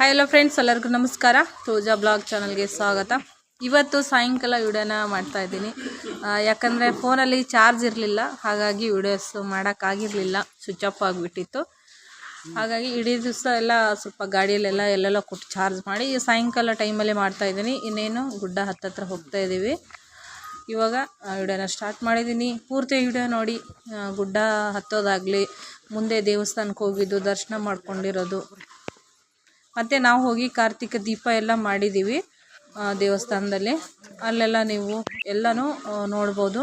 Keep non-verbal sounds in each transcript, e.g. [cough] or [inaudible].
Hi hello friends ಎಲ್ಲರಿಗೂ ನಮಸ್ಕಾರ. ತೋಜಾ blog ಚಾನಲ್ಗೆ ಸ್ವಾಗತ. ಇವತ್ತು ಸಾಯಂಕಾಲ ವಿಡಿಯೋನ ಮಾಡ್ತಾ ಇದ್ದೀನಿ. ಯಾಕಂದರೆ ಫೋನಲ್ಲಿ ಚಾರ್ಜ್ ಇರಲಿಲ್ಲ. ಹಾಗಾಗಿ ವಿಡಿಯೋಸ್ ಮಾಡೋಕ್ಕಾಗಿರಲಿಲ್ಲ ಸ್ವಿಚ್ ಆಫ್ ಆಗಿಬಿಟ್ಟಿತ್ತು. ಹಾಗಾಗಿ ಇಡೀ ದಿವಸ ಎಲ್ಲ ಸ್ವಲ್ಪ ಗಾಡಿಯಲ್ಲೆಲ್ಲ ಎಲ್ಲೆಲ್ಲ ಕೊಟ್ಟು ಚಾರ್ಜ್ ಮಾಡಿ ಸಾಯಂಕಾಲ ಟೈಮಲ್ಲಿ ಮಾಡ್ತಾ ಇದ್ದೀನಿ. ಇನ್ನೇನು ಗುಡ್ಡ ಹತ್ತತ್ರ ಹೋಗ್ತಾ ಇದ್ದೀವಿ. ಇವಾಗ ವಿಡಿಯೋನ ಸ್ಟಾರ್ಟ್ ಮಾಡಿದ್ದೀನಿ. ಪೂರ್ತಿ ವಿಡಿಯೋ ನೋಡಿ. ಗುಡ್ಡ ಹತ್ತೋದಾಗಲಿ, ಮುಂದೆ ದೇವಸ್ಥಾನಕ್ಕೆ ಹೋಗಿದ್ದು, ದರ್ಶನ ಮಾಡ್ಕೊಂಡಿರೋದು ಮತ್ತು ನಾವು ಹೋಗಿ ಕಾರ್ತಿಕ ದೀಪ ಎಲ್ಲ ಮಾಡಿದ್ದೀವಿ ದೇವಸ್ಥಾನದಲ್ಲಿ. ಅಲ್ಲೆಲ್ಲ ನೀವು ಎಲ್ಲನೂ ನೋಡ್ಬೋದು.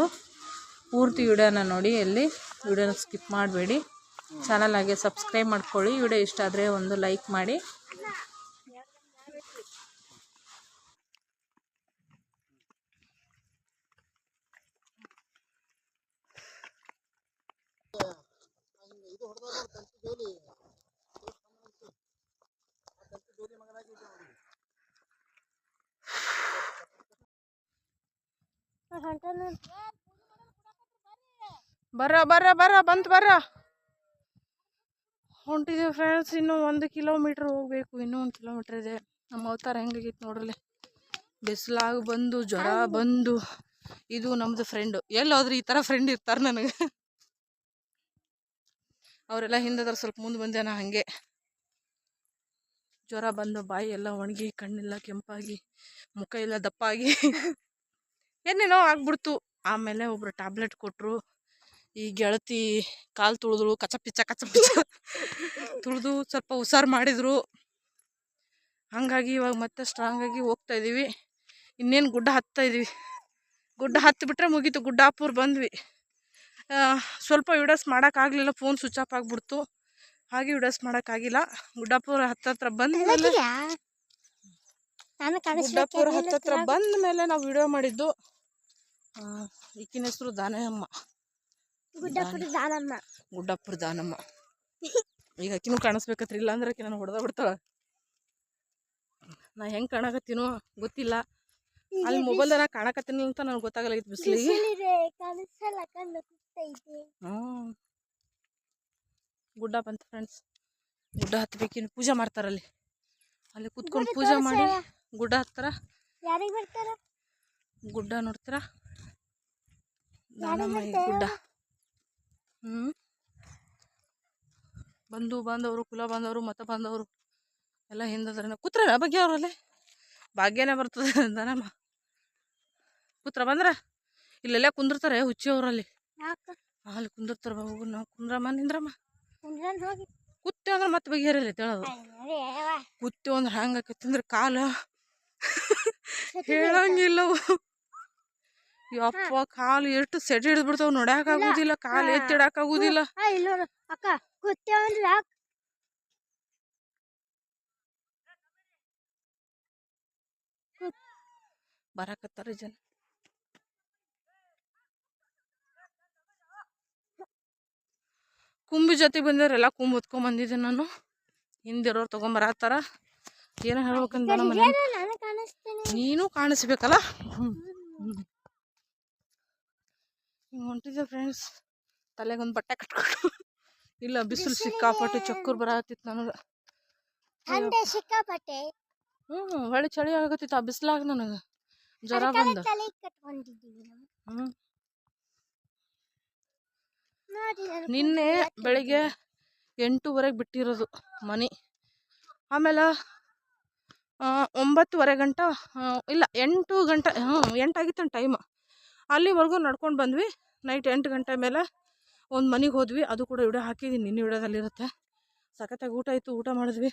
ಪೂರ್ತಿ ವಿಡಿಯೋನ ನೋಡಿ, ಎಲ್ಲಿ ವಿಡಿಯೋನ ಸ್ಕಿಪ್ ಮಾಡಬೇಡಿ. ಚಾನಲ್ ಹಾಗೆ ಸಬ್ಸ್ಕ್ರೈಬ್ ಮಾಡ್ಕೊಳ್ಳಿ. ವಿಡಿಯೋ ಇಷ್ಟ ಆದರೆ ಒಂದು ಲೈಕ್ ಮಾಡಿ. ಬರ್ರ ಬರ ಬರ ಬಂತ ಬರ. ಹೊಂಟಿದ್ದೀವಿ ಫ್ರೆಂಡ್ಸ್ ಇನ್ನೂ ಒಂದು ಕಿಲೋಮೀಟ್ರ್ ಹೋಗಬೇಕು, ಇನ್ನೂ ಒಂದು ಕಿಲೋಮೀಟ್ರ್ ಇದೆ. ನಮ್ಮ ಅವತಾರ ಹೆಂಗಾಗಿತ್ತು ನೋಡ್ರಲ್ಲಿ ಬಿಸಿಲಾಗ ಬಂದು, ಜ್ವರ ಬಂದು, ಇದು ನಮ್ಮದು ಫ್ರೆಂಡು ಎಲ್ಲೋದ್ರೆ ಈ ಥರ ಫ್ರೆಂಡ್ ಇರ್ತಾರೆ ನನಗೆ. ಅವರೆಲ್ಲ ಹಿಂದದ್ರ ಸ್ವಲ್ಪ ಮುಂದೆ ಬಂದೆ ನಾ ಹಾಗೆ. ಜ್ವರ ಬಂದು ಬಾಯಿ ಎಲ್ಲ ಒಣಗಿ, ಕಣ್ಣೆಲ್ಲ ಕೆಂಪಾಗಿ, ಮುಖ ಎಲ್ಲ ದಪ್ಪಾಗಿ. ಏನೇನೋ ಆಗ್ಬಿಡ್ತು. ಆಮೇಲೆ ಒಬ್ರು ಟ್ಯಾಬ್ಲೆಟ್ ಕೊಟ್ಟರು ಈ ಗೆಳತಿ ಕಾಲು ತುಳಿದ್ರು ಕಚ ಪಿಚ್ಚ ಕಚ ಪಿಚ್ಚ [laughs] ತುಳಿದು ಸ್ವಲ್ಪ ಹುಷಾರು ಮಾಡಿದರು. ಹಾಗಾಗಿ ಇವಾಗ ಮತ್ತೆ ಸ್ಟ್ರಾಂಗ್ ಆಗಿ ಹೋಗ್ತಾ ಇದ್ದೀವಿ ಇನ್ನೇನು ಗುಡ್ಡ ಹತ್ತಾ ಇದ್ದೀವಿ ಗುಡ್ಡ ಹತ್ತು ಬಿಟ್ರೆ ಮುಗೀತು. ಗುಡ್ಡಾಪುರ್ ಬಂದ್ವಿ. ಸ್ವಲ್ಪ ವಿಡಿಯೋಸ್ ಮಾಡೋಕ್ಕಾಗಲಿಲ್ಲ ಫೋನ್ ಸ್ವಿಚ್ ಆಫ್ ಆಗಿಬಿಡ್ತು. ಹಾಗೆ ವಿಡಿಯೋಸ್ ಮಾಡೋಕ್ಕಾಗಿಲ್ಲ ಗುಡ್ಡಾಪುರ ಹತ್ತತ್ರ ಬಂದ ಮೇಲೆ ನಾನು ಗುಡ್ಡಾಪುರ ಹತ್ತತ್ರ ಬಂದ ಮೇಲೆ ನಾವು ವಿಡಿಯೋ ಮಾಡಿದ್ದು ಈಕಿನ ಹೆಸರು ದಾನಮ್ಮ. ಗುಡ್ಡಪುರ ದಾನಮ್ಮ. ಗುಡ್ಡಾಪುರ ದಾನಮ್ಮ. ಈಗ ಆಕಿನೂ ಕಾಣಿಸ್ಬೇಕತ್ರಿ ಇಲ್ಲ ಅಂದ್ರೆ ಆಕಿ ನಾನು ಹೊಡೆದ ಬಿಡ್ತಾಳ. ನಾ ಹೆಂಗೆ ಕಾಣಕತ್ತೀನೋ ಗೊತ್ತಿಲ್ಲ. ಅಲ್ಲಿ ಮೊಬೈಲ್ದಾಗ ಕಾಣಕತ್ತೀನಿ ಅಂತ ನನಗೆ ಗೊತ್ತಾಗಲ್ಲ ಬಿಸಿಲಿಗೆ. ಹ್ಞೂ. ಗುಡ್ಡ ಬಂತು ಫ್ರೆಂಡ್ಸ್ ಗುಡ್ಡ ಹತ್ತಬೇಕಿನ್ನು ಪೂಜೆ ಮಾಡ್ತಾರಲ್ಲಿ. ಅಲ್ಲಿ ಕುತ್ಕೊಂಡು ಪೂಜೆ ಮಾಡಿ ಗುಡ್ಡ ಹತ್ತರ ಯಾರಿಗೆ ಬರ್ತಾರ ಗುಡ್ಡ ನೋಡ್ತೀರ? ಗುಡ್ಡ. ಹ್ಞೂ ಬಂಧು ಬಾಂಧವರು ಕುಲ ಬಂದವರು ಮತ ಬಂದವರು ಎಲ್ಲ ಹಿಂದದ್ರ ಕೂತ್ರ ಬಗ್ಗೆ ಅವ್ರಲ್ಲೇ? ಭಾಗ್ಯನೇ ಬರ್ತದೆ ದಾನಮ್ಮ ಕೂತ್ರ ಬಂದ್ರ? ಇಲ್ಲೆಲ್ಲ ಕುಂದಿರ್ತಾರೆ ಹುಚ್ಚಿ ಅವರಲ್ಲಿ. ಅಲ್ಲಿ ಕುಂದಿರ್ತಾರ ಬಾಬು ನಾವು ಕುಂದ್ರಮ್ಮ ನಿಂದ್ರಮ್ಮ. ಕುತ್ತೆ ಅಂದ್ರೆ ಮತ್ತೆ ಬಗೆಹರಿಲ್ಲ ಹೇಳೋದು ಕುತ್ತೆ ಅಂದ್ರೆ ಹೆಂಗೆ ಆಕೈತಿ ಅಂದ್ರೆ ಕಾಲು ಹೇಳಂಗಿಲ್ಲವು ಯಪ್ಪ ಕಾಲು ಎಷ್ಟು ಸೆಟ್ ಹಿಡಿದು ಬಿಡ್ತಾವ ನೋಡ್ಯಾಕ ಆಗುದಿಲ್ಲ ಕಾಲು ಎತ್ತಿಡಕ್ ಆಗುದಿಲ್ಲ. ಅಕ್ಕ ಬರಾಕತ್ತಾರ ಜನ. ಕುಂಬಿ ಜೊತೆ ಬಂದಿರಲ್ಲ ಕುಂಬ್ ಹೊತ್ಕೊಂಡ್ ಬಂದಿದ್ದೆ ನಾನು. ಹಿಂದಿರೋರು ತಗೊಂಬರತ್ತಾರ ಏನೋ ಹೇಳ್ಬೇಕಂತ ನಮ್ಮ ನಾನು ಕಾಣಿಸ್ಬೇಕಲ್ಲ? ಹಿಂಗೆ ಹೊಂಟಿದ್ದೆ ಫ್ರೆಂಡ್ಸ್ ತಲೆಗೊಂದು ಬಟ್ಟೆ ಕಟ್ಕೊಂಡು. ಇಲ್ಲ ಬಿಸಿಲು ಸಿಕ್ಕಾಪಟ್ಟೆ ಚಕ್ಕರ್ ಬರತ್ತಿತ್ತು ನನಗೆ. ಸಿಕ್ಕಾಪಟ್ಟೆ. ಹ್ಞೂ ಒಳ್ಳೆ ಚಳಿ ಆಗತ್ತಿತ್ತು ಆ ಬಿಸಿಲಾಗ ನನಗೆ ಜ್ವರ ಬಂದ. ಹ್ಞೂ ನಿನ್ನೆ ಬೆಳಿಗ್ಗೆ ಎಂಟೂವರೆಗೆ ಬಿಟ್ಟಿರೋದು ಮನೆ. ಆಮೇಲೆ ಒಂಬತ್ತುವರೆ ಗಂಟ ಇಲ್ಲ ಎಂಟು ಗಂಟೆ ಹ್ಞೂ ಎಂಟಾಗಿತ್ತು ಟೈಮ್ ಅಲ್ಲಿವರೆಗೂ ನಡ್ಕೊಂಡು ಬಂದ್ವಿ. ನೈಟ್ ಎಂಟು ಗಂಟೆ ಮೇಲೆ ಒಂದು ಮನೆಗೆ ಹೋದ್ವಿ. ಅದು ಕೂಡ ವಿಡಿಯೋ ಹಾಕಿದ್ದೀನಿ ನಿನ್ನೆ ವಿಡಿಯೋದಲ್ಲಿರುತ್ತೆ. ಸಖತ್ತಾಗಿ ಊಟ ಇತ್ತು. ಊಟ ಮಾಡಿದ್ವಿ.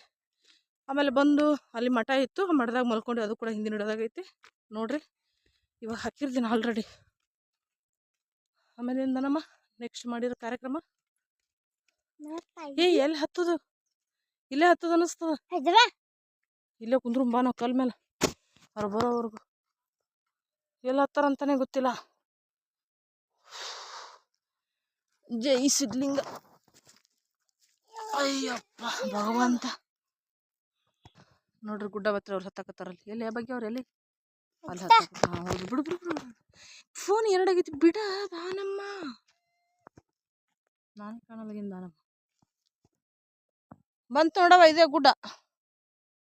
ಆಮೇಲೆ ಬಂದು ಅಲ್ಲಿ ಮಠ ಇತ್ತು. ಆ ಮಠದಾಗ ಮಲ್ಕೊಂಡು ಅದು ಕೂಡ ಹಿಂದಿನ ಇಡೋದಾಗೈತಿ ನೋಡಿರಿ. ಇವಾಗ ಹಾಕಿರ್ತೀನಿ ಆಲ್ರೆಡಿ ಆಮೇಲೆ ನಮ್ಮ ನೆಕ್ಸ್ಟ್ ಮಾಡಿರೋ ಕಾರ್ಯಕ್ರಮ? ಏ ಎಲ್ಲಿ ಹತ್ತದು? ಇಲ್ಲೇ ಹತ್ತದ ಅನಿಸ್ತದ. ಇಲ್ಲೇ ಕುಂದ್ರು ಬಾ ನಾವು ಕಲ್ ಮೇಲೆ ಅವ್ರು ಬರೋವರೆಗೂ. ಎಲ್ಲಿ ಹತ್ತಾರಂತಾನೆ ಗೊತ್ತಿಲ್ಲ. ಜೈ ಸಿದ್ಲಿಂಗ. ಅಯ್ಯಪ್ಪ, ಭಗವಂತ. ನೋಡ್ರಿ ಗುಡ್ಡ ಬತ್ರ ಅವ್ರು ಹತ್ತಕತ್ತಾರಲ್ಲಿ. ಎಲ್ಲಿ ಬಗ್ಗೆ ಅವ್ರು ಎಲ್ಲಿ? ಅಲ್ಲಿ ಹತ್ತ ಬಿಡು ಬಿಡು ಫೋನ್ ಎರಡಾಗೈತಿ. ಬಿಡ ದಾನಮ್ಮ ನಾನು ಕಾಣಲಾಗಿನ ದಾನಮ್ಮ ಬಂತು ನೋಡವ ಇದೇ ಗುಡ್ಡ.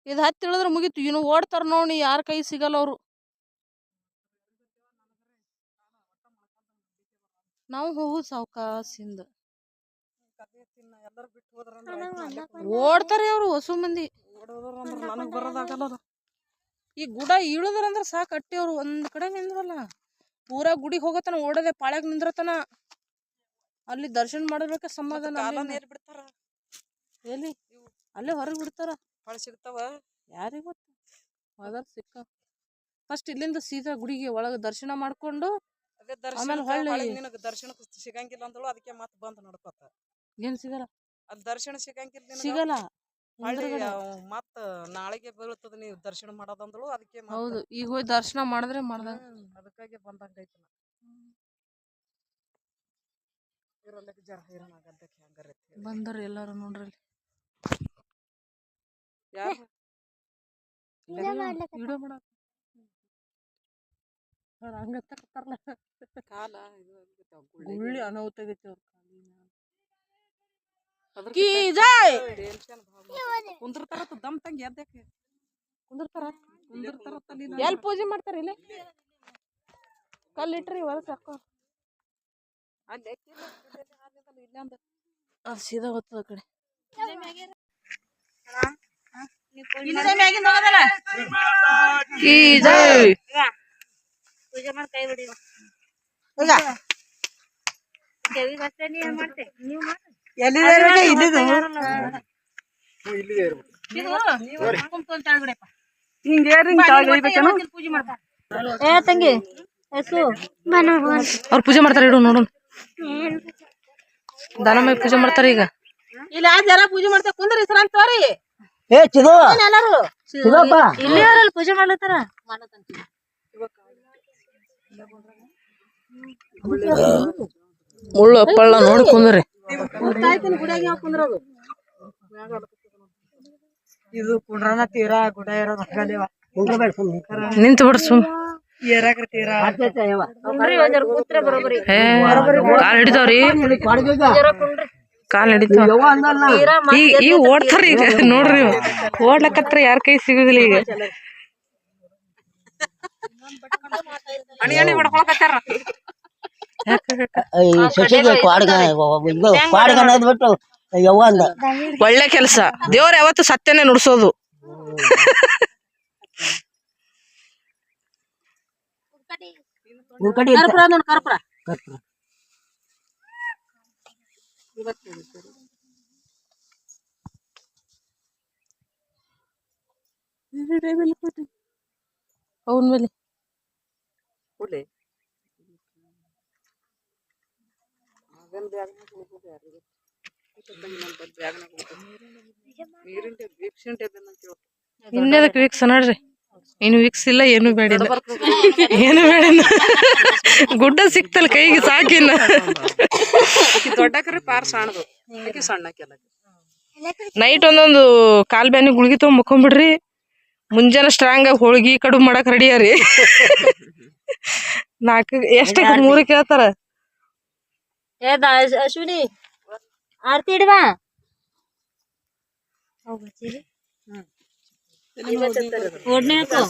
ಇದು ಹತ್ತಿ ಇಳಿದ್ರೆ ಮುಗೀತು. ಇನ್ನು ಓಡ್ತಾರ ನೋಡಿ ಯಾರ ಕೈ ಸಿಗಲ್ಲ ಅವರು. ನಾವು ಹೋಗು ಸಾವಕಾಸಿಂದ. ಓಡ್ತಾರೆ ಅವ್ರು ಹೊಸ ಮಂದಿ. ಈ ಗುಡ ಇಳಿದ್ರಂದ್ರ ಸಾಕ್ ಅಟ್ಟಿ ಅವ್ರು. ಒಂದ್ ಕಡೆ ನಿಂದ್ರಲ್ಲ. ಪೂರಾ ಗುಡಿಗೆ ಹೋಗತನ ಓಡದೆ ಪಾಳ್ಯಾಗ ನಿಂದ್ರತನ. ಅಲ್ಲಿ ದರ್ಶನ ಮಾಡಬೇಕ ಸಮಾಧಾನ ಎಲ್ಲಿ? ಅಲ್ಲೇ ಹೊರಗೆ ಬಿಡ್ತಾರ. ಹೊಳ್ ಸಿಗ್ತಾವ? ಯಾರಿಗೆ ಗೊತ್ತ? ಮೊದಲು ಸಿಕ್ಕ. ಫಸ್ಟ್ ಇಲ್ಲಿಂದ ಸೀದಾ ಗುಡಿಗೆ ಒಳಗ ದರ್ಶನ ಮಾಡ್ಕೊಂಡು ಅದೇ ದರ್ಶನ ಆಮೇಲ್ ಹೊಳ್ಳಿ- ನಿನಗ ದರ್ಶನಕ್ಕೆ ಸಿಗಂಗಿಲ್ಲ ಅಂದಳು ಅದಕ್ಕೆ ಮತ್ತೆ ಬಂದ್ ನಡ್ಕೋತ. ಏನ್ ಸಿಗಲ್ಲ? ಅದ್ ದರ್ಶನ ಸಿಗಂಗಿಲ್ಲ ನಿನಗೆ? ಸಿಗಲ್ಲ. ಹೊಳ್ಳಿ ಹಿಂದ್ಗಡೆ. ಅವ್ ಮತ್ ನಾಳೆಗೆ ಬೀಳ್ತದ ನೀವು ದರ್ಶನ ಮಾಡೋದಂದಳು ಅದಕ್ಕೆ ಮತ್ತ್ ಹೌದು. ಈಗ ಹೋಗಿ ದರ್ಶನ ಮಾಡಿದ್ರೆ ಮಾಡ್ದ. ಹ್ಮ್, ಅದಕ್ಕಾಗಿ ಬಂದಂಗೈತಿ ಇರಲ್ಲಕ್ಕೆ ಜರ ಹೈರಾಣ ಆಗದ್ದಕ್ಕೆ ಹೆಂಗಾರ ಐತಿ ಹೇಳಿ. ಬಂದರ್ ಎಲ್ಲಾರು ನೋಡ್ರಿ ಅಲ್ಲಿ. ಯಾರ್ ವಿಡಿಯೋ ಮಾಡ್ಲಿಕ್ಕೆ ವಿಡಿಯೋ ಮಾಡಕ್ ಅವ್ರ್ ಹಂಗ ತಕತ್ತಾರಲ್ಲ ಕಾಲ ಇದು. ಗುಳ್ಳಿ ಅನಾಹುತ ಆಗೈತಿ ಅವ್ರ ಕಾಲಿನ. ದಮ್ ತಂಗಿ ಎದ್ದಕ್ಕೆ ಕುಂದಿರ್ತಾರ ಎಲ್ಲಿ ಪೂಜೆ ಮಾಡ್ತಾರ ಇಲ್ಲಿ? ಕಲ್ಲಿಟ್ರಿ ಸಾಕು. ಅಂದ. ಅದು ಸೀದಾ ಗೊತ್ತದ ಆ ಕಡೆ. ಏ ತಂಗಿ ಹೆಸು ಅವ್ರು ಪೂಜೆ ಮಾಡ್ತಾರ ಇಡು ನೋಡು ದಾನಮಯ ಪೂಜೆ ಮಾಡ್ತಾರ ಈಗ. ಇಲ್ಲ ಜರ ಪೂಜೆ ಮಾಡ್ತಾರೆ ಕುಂದ್ರಿ ಸರ್ ತೋರಿ. ಏ ಚಿದು. ಚಿದಪ್ಪ. ಇಲ್ಲಿ ಅವರಲ್ಲಿ ಪೂಜೆ ಮಾಡ್ಲತ್ತಾರ? ಮುಳ್ಳು ಅಪ್ಪಳ್ಳ ನೋಡಿ ಕುಂದ್ರಿ. ಇದು ಕುಂಡ್ರನ ತೀರಾ ಗುಡ ಇರೋದು ಹಂಗದೇವ ನಿಂತು ಬಿಡ ಸುಮ್. ಕಾಲ್ ಹಿಡಿತಾವ್ರಿ. ಕಾಲ್ ನಡೀತಾವ ಈಗ ಈಗ ಓಡ್ತಾರ ಈಗ ನೋಡ್ರಿ ಓಡ್ಲಕತ್ರ ಯಾರ ಕೈ ಸಿಗುದಿಲ್ಲ ಈಗ ಒಳ್ಳೆ ಕೆಲಸ ದೇವ್ರ ಯಾವತ್ತು ಸತ್ಯನೇ ನುಡ್ಸೋದು ನಿಮ್ ಕಡೆ ಮೇಲೆ. ಕರ್ಪೂರ. ಅವನ ಮೇಲೆ ಕೊಡ್ಲಿ ನೀರಿನ ವೀಕ್ಷಣೆ ಇನ್ನೇದಕ್ಕೆ ವೀಕ್ಷ ನೋಡ್ರಿ ಇನ್ನು ವಿಕ್ಸ್ ಇಲ್ಲ ಏನು ಬೇಡ ಏನು ಬೇಡ ಗುಡ್ಡ ಸಿಕ್ತಲ್ಲ ಕೈಗೆ ಸಾಕಿನ ದೊಡ್ಡಕ್ರೆ ಪಾರ್ ಸಣ್ಣದು. ಸಣ್ಣಕ್ಕೆಲ್ಲ ನೈಟ್ ಒಂದೊಂದು ಕಾಲ್ ಬ್ಯಾನಿ ಗುಳ್ಗಿ ತಗೊಂಡ್ ಮುಕ್ಕೊಂಬಿಡ್ರಿ. ಮುಂಜಾನೆ ಸ್ಟ್ರಾಂಗ್ ಆಗಿ ಹೋಳ್ಗಿ ಕಡು ಮಾಡಕ್ ರೆಡಿ ರೀ ನಾಲ್ಕು ಎಷ್ಟ ಮೂರು ಕೇಳ್ತಾರ? ಅಶ್ವಿನಿ ಆರ್ತಿ ಇಡ್ವಾ? ಓಡ್ನೆ ಹಾಕು.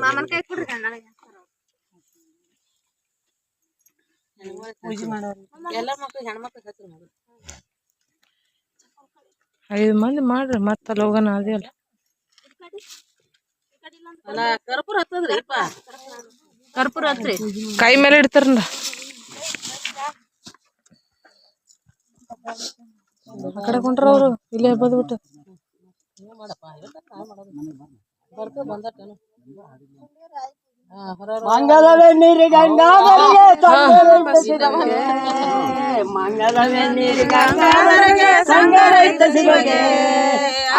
ಮಾಮನ ಕೈ ಕೊಡ್ರಿ ಎಲ್ಲ ಹೆಣ್ಮಕ್ಳು ಹತ್ತಿರ ಐದು ಮಂದಿ ಮಾಡ್ರಿ ಮತ್ತ ಹೋಗೋಣ ಅದೇ ಅಲ್ಲ. ಅಲ್ಲ ಕರ್ಪೂರ ಹತ್ತದ್ರಿ ಇಪ್ಪ. ಕರ್ಪೂರ ಹತ್ರಿ. ಕೈ ಮೇಲೆ ಇಡ್ತಾರಲ್ಲ ಆ ಕಡೆ ಕೊಂಡ್ರ ಅವರು ಇಲ್ಲೇ ಬಂದ್ಬಿಟ್ಟು. ಮಂಗಲವೇ ನೀರಿ ಗಂಗಾಧರಿಗೆ ಸಂಗರೈತ ಮಂಗಳವೇ ಮಂಗಲವೇ ನೀರಿ ಗಂಗಾಧರಿಗೆ ಸಂಗರೈತ ಶಿವಗೆ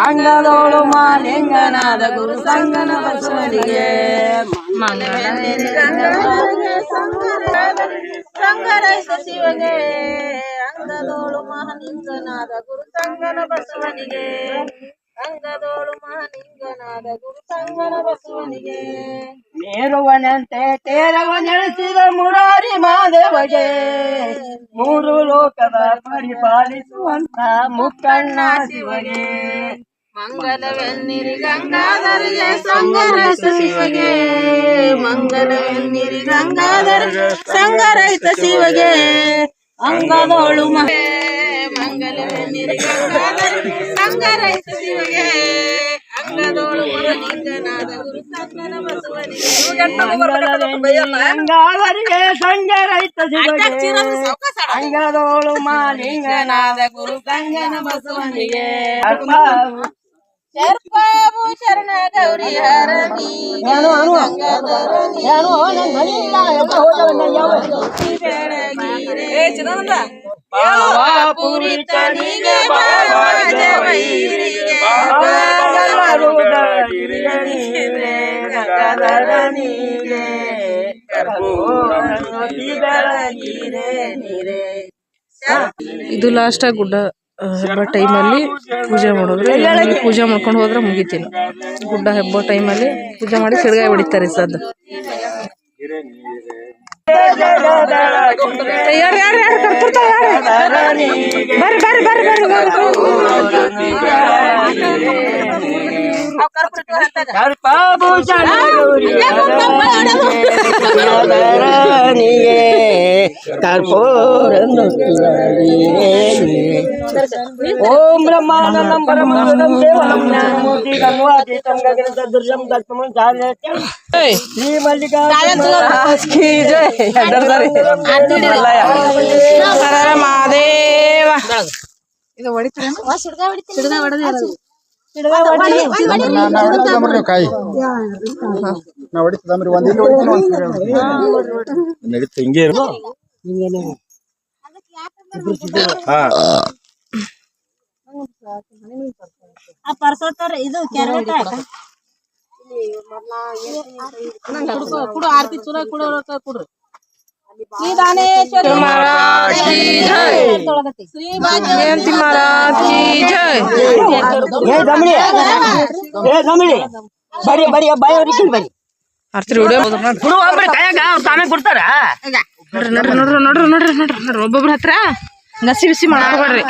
ಅಂಗದೋಳು ಮಾಲಿಂಗನಾದ ಗುರು ಸಂಗನ ಬಸವನಿಗೆ ಮಂಗಲವೇ ನೀರಿ ಗಂಗಾಧರಿಗೆ ಸಂಗರೈತ ಶಿವಗೆ ಅಂಗದೋಳು ಮಾಲಿಂಗನಾದ ಗುರು ಸಂಗನ ಬಸವನಿಗೆ ಅಂಗದೋಳು ಮಹಾಲಿಂಗನಾದ ಗುರು ಸಂಗನ ಬಸವನಿಗೆ ಮೇರುವನಂತೆ ತೇರವ ನೆಲೆಸಿದ ಮುರಾರಿ ಮಾದೇವಗೆ. ಮೂರು ಲೋಕದ ಪರಿಪಾಲಿಸುವಂತ ಮುಕ್ಕಣ್ಣ ಶಿವಗೆ. ಮಂಗಲವೆನ್ನಿರಿ ಗಂಗಾಧರಿಗೆ ಸಂಗರಸ ಶಿವಗೆ. ಮಂಗಲವೆನ್ನಿರಿ ಗಂಗಾಧರ ಸಂಗರಹಿತ ಶಿವಗೆ. ಅಂಗದೋಳು ಮಹೇ ಮಂಗಲವೆನ್ನಿರಿ ಗಂಗಾಧರ ಸಂಗರಹಿತ ಶಿವಗೆ ಅಂಗದೋಳು ಮಾಲಿಂಗನಾದ ಗುರು ಸಂಗನ ಬಸವನಿಗೆ ಗಂಗಾಧರಿಗೆ ಸಂಜರೈತ ಅಂಗದೋಳು ಮಾಲಿಂಗನಾದ ಗುರು ಸಂಗನ ಬಸವನಿಗೆ ಶರಣ ಗೌರಿ ವೈರಿಗೆ ಇದು ಲಾಸ್ಟ ಗುಡ್ಡ. ಹಬ್ಬ ಟೈಮಲ್ಲಿ ಪೂಜೆ ಮಾಡೋದು ಪೂಜೆ ಮಾಡ್ಕೊಂಡು ಹೋದ್ರೆ ಮುಗಿತೀನಿ. ಗುಡ್ಡ ಹಬ್ಬ ಟೈಮಲ್ಲಿ ಪೂಜೆ ಮಾಡಿ ಸಿಡ್ಗಾಯಿ ಹೊಡಿತಾರೆ ಸದ್ ಯಾರು ಯಾರು ಯಾರು ಕರ್ಪುರ್ತಾವ ಯಾರು? ಬರ್ರಿ ಬರ್ರಿ ಬರ್ರಿ ಬರ್ರಿ ಸರ್ಪಭೂಷಣ ಗೌರಿಯೇ ಕರ್ಪೂರನ್ನು ಓಂ ಬ್ರಹ್ಮಾನಂದಂ ಪರಮಾನಂದಂ ದೇವನಂ ಜ್ಞಾನಮೂರ್ತಿ ಗಂಗಾತೀತಂ ಗಗನದ ದುರ್ಜಂ ದತ್ತಮಂ ಚಾರ್ಯತ್ಯಂ ಏಯ್ ಶ್ರೀ ಮಲ್ಲಿಕಾ ಕಿ ಜೈ ಹೆಡ್ಡರ್ದಾರಿ. ಹರ ಹರ ಮಹಾದೇವ ಇದು ಕಾಯಿ ನಾ ಹೊಡಿತದಮ್ರಿ ಒಂದ್ ಇಲ್ಲಿ ಹೊಡಿತೀನಿ ಒಂದ್ ನಡೀತು ಹಿಂಗೆ ಇರು ಹಾ ಇದು ಕೆರಟ ಕುಡು ಆರತಿ ಚೂರ ಕುಡು ಕುಡ್ರಿ ಶ್ರೀ ದಾನೇಶ್ವರಿ ಮಹಾರಾಜ್ ಕಿ ಜೈ ಶ್ರೀ ಭಾಗ್ಯ ಜಯಂತಿ ಮಹಾರಾಜ್ ಕಿ ಜೈ ಏ ಗಮಳಿ ಏ ಗಮಳಿ ಬರಿ ಬರಿ ಬಾಯಿ ಬರಿ ಹುಡುಗ ಒಬ್ರು ಕೈಯಾಗ ಅವ್ರು ತಾನೇ ಕೊಡ್ತಾರ ನೋಡ್ರಿ ನೋಡ್ರಿ ನೋಡ್ರಿ ನೋಡ್ರಿ ನೋಡ್ರಿ ನೋಡ್ರಿ ನೋಡ್ರಿ ಒಬ್ಬೊಬ್ರ ಹತ್ರ ನಸಿ ಬಿಸಿ ಮಾಡ್ಕೊಬೇಡ್ರಿ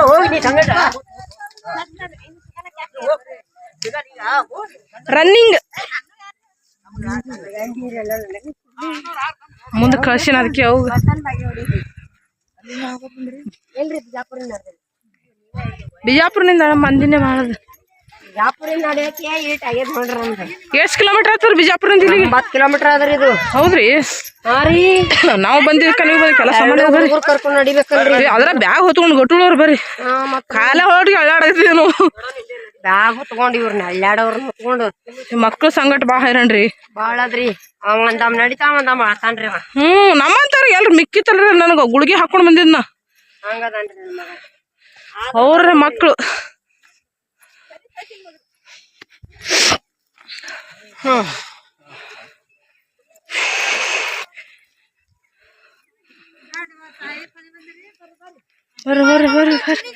ಹೋಗಿ ರನ್ನಿಂಗ್ ಮುಂದೆ ಕಳ್ಸಿನ ಅದಕ್ಕೆ ಅವು ಬಿಜಾಪುರನಿಂದ ಮಂದಿನೇ ಮಾಡದು ಎಷ್ಟು ಕಿಲೋಮೀಟರ್ ಆತವ್ರಿ ಬಿಜಾಪುರದಿಂದ ಇಲ್ಲಿಗೆ? ಒಂಬತ್ತು ಕಿಲೋಮೀಟರ್ ಅದ ಇದು. ಹೌದ್ರಿ? ಹಾಂ ರೀ. ನಾವು ಬಂದಿದ್ ಬಂದ್ ಕೆಲಸ ಮಾಡಿ ಬರ್ರಿ ಕರ್ಕೊಂಡು ನಡಿಬೇಕಲ್ರಿ? ಅದ್ರ ಬ್ಯಾಗ್ ಹೊತ್ಕೊಂಡು ಗೊಟ್ಟುಳವ್ರು ಬರ್ರಿ ಕಾಲ ಹೊರಟಿ ಅಳ್ಳಾಡತ್ತೀವಿ ನಾವು. ಬ್ಯಾಗ್ ಹೊತ್ಕೊಂಡು ಇವ್ರನ್ನ ಅಳ್ಳಾಡೋರ್ನ ಹೊತ್ಕೊಂಡು. ಮಕ್ಳು ಸಂಗಟ ಬಾ ಹೈರಾಣ್ರಿ. ಭಾಳ ಅದ್ರಿ. ಅವ ಆತಾನ್ರಿ ಅವ. ಹ್ಮ್ ನಮ್ಮಂತಾರ ಎಲ್ರು ಮಿಕ್ಕಿತ್ತಲ್ರಿ ನನಗ ಗುಳಿಗೆ ಹಾಕೊಂಡು ಬಂದಿದ್ನ. ಅವ್ರ ಮಕ್ಳು. ಹ್ಮ್ ಬರ್ರಿ ಬರ್ರಿ ಬರ್ರಿ ಬರ್ರಿ.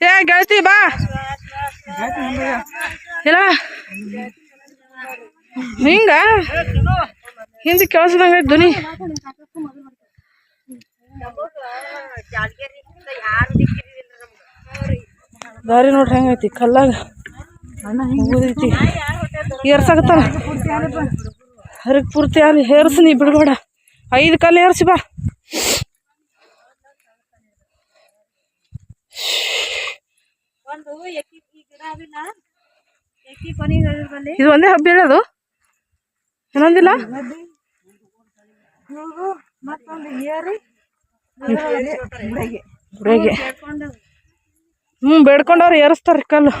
ಏ ಗೆಳತಿ ಬಾ. ಇಲ್ಲ. ಹಿಂಗ? ಹಿಂದ ಕೇಳಿಸ್ದಂಗ ಧ್ವನಿ ದಾರಿ ನೋಡ್ರಿ ಹೆಂಗೈತಿ ಕಲ್ಲಾಗ ಹೋಗೈತಿ ಏರ್ಸಾಕತ್ತಾನ ಹರಗ್ ಪೂರ್ತಿ ಅಲ್ಲಿ ಹೇರ್ಸ್ ನೀ ಬಿಡ್ಬೇಡ. ಐದು ಕಲ್ಲು ಏರ್ಸಿ ಬಾ. ಇದು ಒಂದೇ ಹಬ್ಬ ಹೇಳೋದು? ಇನ್ನೊಂದಿಲ್ಲ? ಗುಡಿಗೆ ಹ್ಞೂ ಬೇಡ್ಕೊಂಡವ್ರು ಏರಿಸ್ತಾರ ಕಲ್ಲು.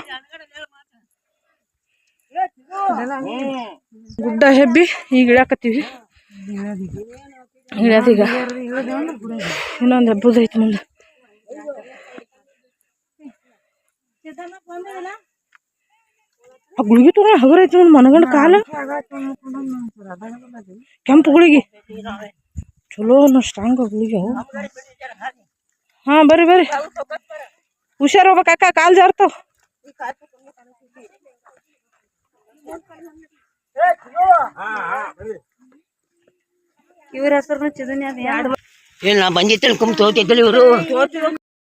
ಗುಡ್ಡ ಹೆಬ್ಬಿ ಈಗ ಇಳ್ಯಾಕತ್ತೀವಿ. ಇಳ್ಯಾದೀಗ. ಇನ್ನೊಂದು ಹೆಬ್ಬದೈತಿ ಮುಂದೆ. ಆ ಗುಳಿಗೆ ತೋರ ಹಗರ ಐತಿ ಒಂದು ಮನಗಂಡ ಕಾಲ ಕೆಂಪು ಗುಳಿಗೆ. ಚಲೋ ಅನ್ನೋ ಸ್ಟ್ರಾಂಗ್ ಗುಳಿಗೆ ಅವು. ಹಾ ಬರ್ರಿ ಬರ್ರಿ. ಹುಷಾರ್ ಹೋಗ್ಬೇಕು ಅಕ್ಕ ಕಾಲ್ ಜಾರ್ತಾವ. ಇವ್ರ ಹೆಸರು ಚಿದನಿ ಅದ ಏನ್ ನಾ ಬಂದಿತ್ತೇನೆ ಕುಂತ್ ಹೋಗ್ತಿದ್ದಲ್ಲಿ ಇವರು?